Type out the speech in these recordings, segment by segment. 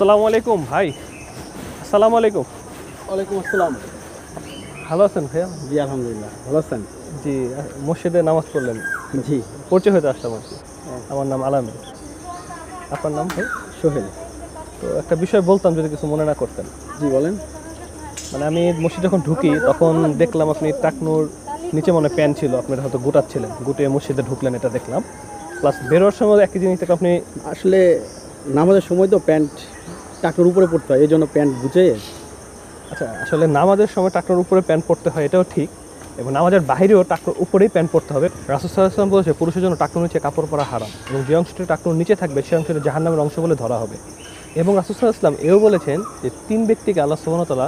আসসালামু আলাইকুম ভাই। আসসালামু আলাইকুম। ওয়ালাইকুম আসসালাম। ভালো আছেন ভাইয়া? জি আলহামদুলিল্লাহ। ভালো আছেন? জি মসজিদে নামাজ পড়লেন। জি। পরিচয় হতে আসলাম আর কি। আমার নাম আলামিন। আপনার নাম ভাই? সোহেল। তো একটা বিষয় বলতাম যদি কিছু মনে না করতেন। জি বলেন। মানে আমি মসজিদ যখন ঢুকি তখন দেখলাম আপনি টাকনুর নিচে মনে প্যান ছিল আপনার হয়তো গুটাচ্ছিলেন। গুটিয়ে মসজিদে ঢুকলেন এটা দেখলাম। প্লাস বেরোর সময় একই জিনিস থেকে আপনি আসলে নামাজের সময় তো প্যান্ট টাকটার উপরে পড়তে হয় এই জন্য প্যান্ট গুছিয়ে আচ্ছা আসলে নামাজের সময় টাকনুর উপরে প্যান্ট পরতে হয় এটাও ঠিক। এবং নামাজের বাইরেও টাকনুর উপরেই প্যান্ট পরতে হবে। রাসুসাল্লাম বলেছে পুরুষের জন্য টাকনুর নিচে কাপড় পরা হারাম এবং যে অংশটি টাকনুর নিচে থাকবে সেই অংশটি জাহান্নামের অংশ বলে ধরা হবে। এবং রাসুসাল্লাম এও বলেছেন যে তিন ব্যক্তিকে আল্লাহ সুবাহতলা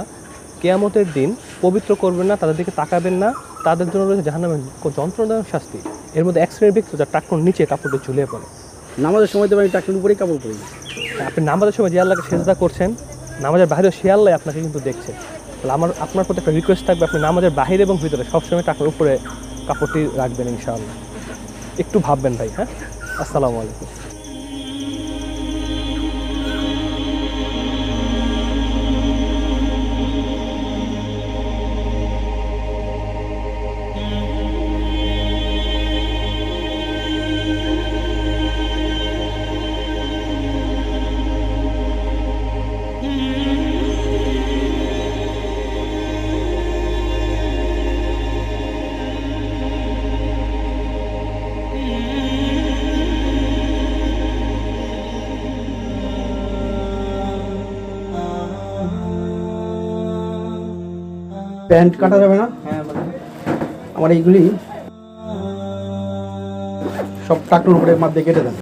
কেয়ামতের দিন পবিত্র করবেন না তাদের দিকে তাকাবেন না তাদের জন্য রয়েছে জাহান্নামের যন্ত্রণাদায়ক শাস্তি। এর মধ্যে এক শ্রেণির ব্যক্তি যার টাকনুর নিচে কাপড়টি ঝুলিয়ে পড়ে। নামাজের সময় তো আমি টাকটার উপরেই কাপড় পরি। আপনি নামাজের সময় যে আল্লাহকে সেজদা করছেন, নামাজের বাইরে সে আল্লাহ আপনাকে কিন্তু দেখছে। তাহলে আমার, আপনার প্রতি একটা রিকোয়েস্ট থাকবে, আপনি নামাজের বাহিরে এবং ভিতরে সবসময় টাকার উপরে কাপড়টি রাখবেন ইনশাআল্লাহ। একটু ভাববেন ভাই হ্যাঁ? আসসালামু আলাইকুম। প্যান্ট কাটা যাবে না? আমার এইগুলি সব টাকটার উপরে মাধ্যমে কেটে দেন।